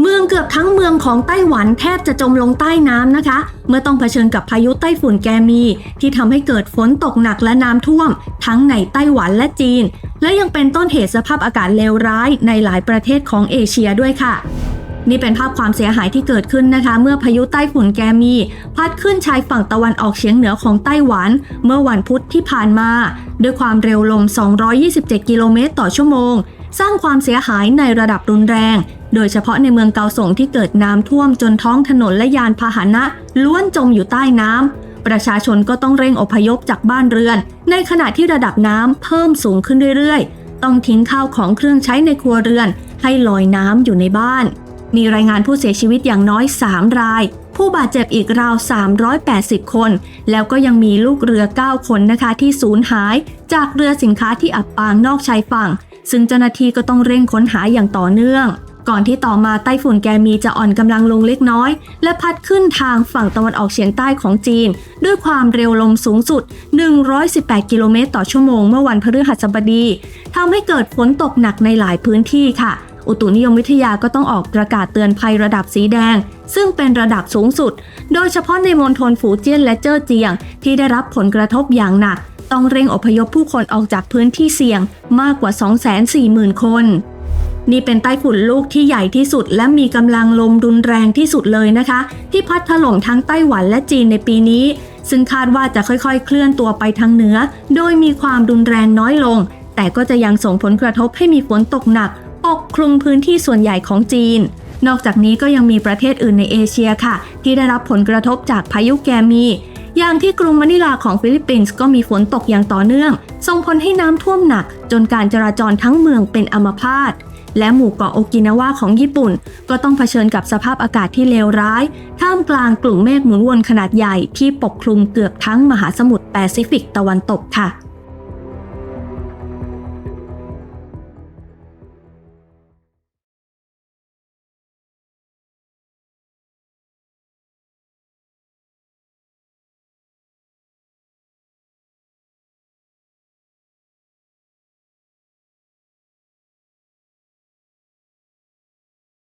เมืองเกือบทั้งเมืองของไต้หวันแทบจะจมลงใต้น้ำนะคะ เมื่อต้องเผชิญกับพายุไต้ฝุ่นแกมี ที่ทำให้เกิดฝนตกหนักและน้ำท่วม ทั้งในไต้หวันและจีน และยังเป็นต้นเหตุสภาพอากาศเลวร้ายในหลายประเทศของเอเชียด้วยค่ะ นี่เป็นภาพความเสียหายที่เกิดขึ้นนะคะ เมื่อพายุไต้ฝุ่นแกมี พัดขึ้นชายฝั่งตะวันออกเฉียงเหนือของไต้หวัน เมื่อวันพุธที่ผ่านมา ด้วยความเร็วลม 227 กิโลเมตรต่อชั่วโมงสร้างความเสียหายในระดับรุนแรง โดยเฉพาะในเมืองเกาสงที่เกิดน้ำท่วมจนท้องถนนและยานพาหนะ ล้วนจมอยู่ใต้น้ำประชาชนก็ต้องเร่งอพยพจากบ้านเรือน ในขณะที่ระดับน้ำเพิ่มสูงขึ้นเรื่อยๆ ต้องทิ้งข้าวของเครื่องใช้ในครัวเรือน ให้ลอยน้ำอยู่ในบ้าน มีรายงานผู้เสียชีวิตอย่างน้อย 3 ราย ผู้บาดเจ็บอีกราว 380 คน แล้วก็ยังมีลูกเรือ 9 คนนะคะที่สูญหาย จากเรือสินค้าที่อับปางนอกชายฝั่ง ซึ่งเจ้าหน้าที่ก็ต้องเร่งค้นหาอย่างต่อเนื่อง ก่อนที่ต่อมาไต้ฝุ่นแกมีจะอ่อนกำลังลงเล็กน้อย และพัดขึ้นทางฝั่งตะวันออกเฉียงใต้ของจีน ด้วยความเร็วลมสูงสุด 118 กิโลเมตรต่อชั่วโมงเมื่อวันพฤหัสบดีทำให้เกิดฝนตกหนักในหลายพื้นที่ค่ะ อุตุนิยมวิทยาก็ต้องออกประกาศเตือนภัยระดับสีแดง ซึ่งเป็นระดับสูงสุด โดยเฉพาะในมณฑลฝูเจี้ยนและเจ้อเจียง ที่ได้รับผลกระทบอย่างหนัก ต้องเร่งอพยพผู้คนออกจากพื้นที่เสี่ยงมากกว่า 240,000 คน นี่เป็นไต้ฝุ่นลูกที่ใหญ่ที่สุด และมีกำลังลมรุนแรงที่สุดเลยนะคะ ที่พัดถล่มทั้งไต้หวันและจีนในปีนี้ ซึ่งคาดว่าจะค่อยๆ เคลื่อนตัวไปทางเหนือ โดยมีความรุนแรงน้อยลง แต่ก็จะยังส่งผลกระทบให้มีฝนตกหนัก ปกคลุมพื้นที่ส่วนใหญ่ของจีน นอกจากนี้ก็ยังมีประเทศอื่นในเอเชียค่ะ ที่ได้รับผลกระทบจากพายุแกมีอย่างที่กรุงมะนิลาของฟิลิปปินส์ก็มีฝนตกอย่างต่อเนื่อง ส่งผลให้น้ำท่วมหนัก จนการจราจรทั้งเมืองเป็นอัมพาต และหมู่เกาะโอกินาวาของญี่ปุ่น ก็ต้องเผชิญกับสภาพอากาศที่เลวร้าย ท่ามกลางกลุ่มเมฆหมุนวนขนาดใหญ่ที่ปกคลุมเกือบทั้งมหาสมุทรแปซิฟิกตะวันตกค่ะ